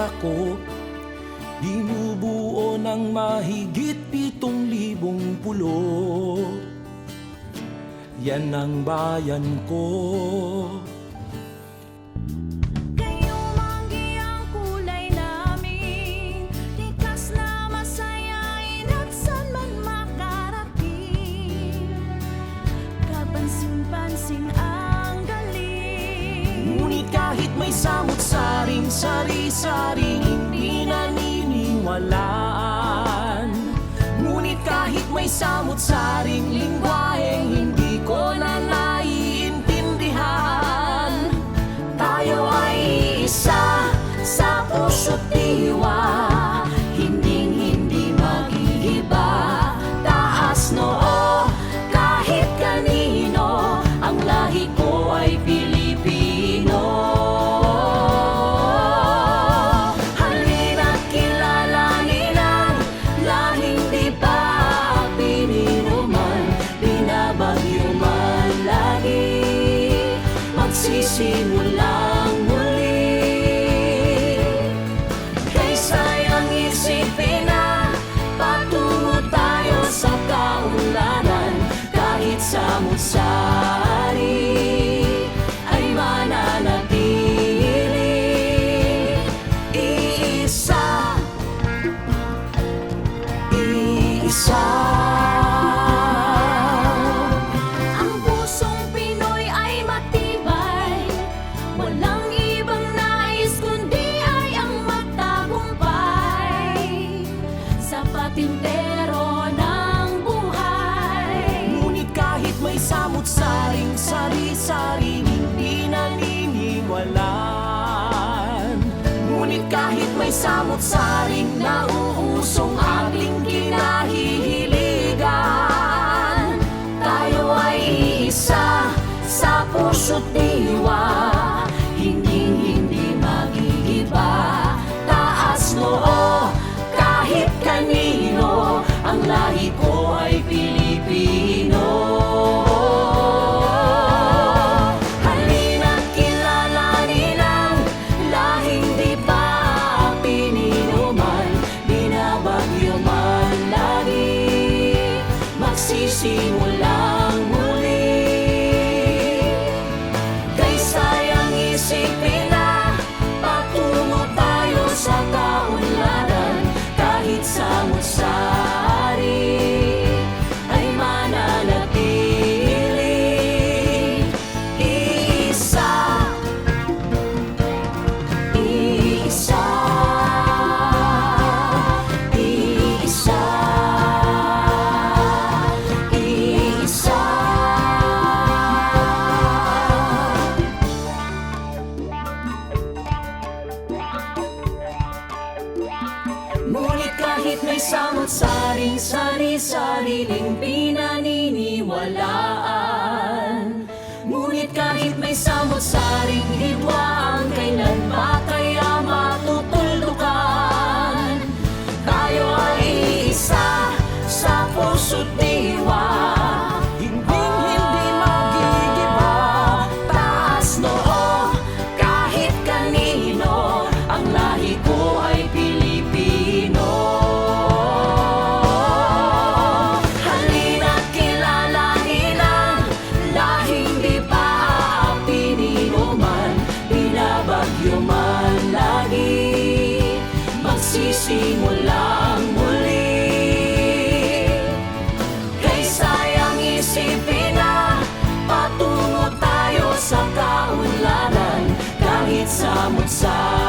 ako. Binubuo ng mahigit pitong libong pulo. Yan ang bayan ko. sari-saring hindi naniniwalaan. Ngunit kahit may samot-saring lingwaheng hindi ko na CC 1 sariling pinaniniwalaan Ngunit kahit may samot-saring nauusong ating kinahihiligan Tayo ay isa sa puso't diwa. Creek. ay samot-saring sari-sariling pinaniniwalaan. Ngunit kahit may samot-saring hidwa, side.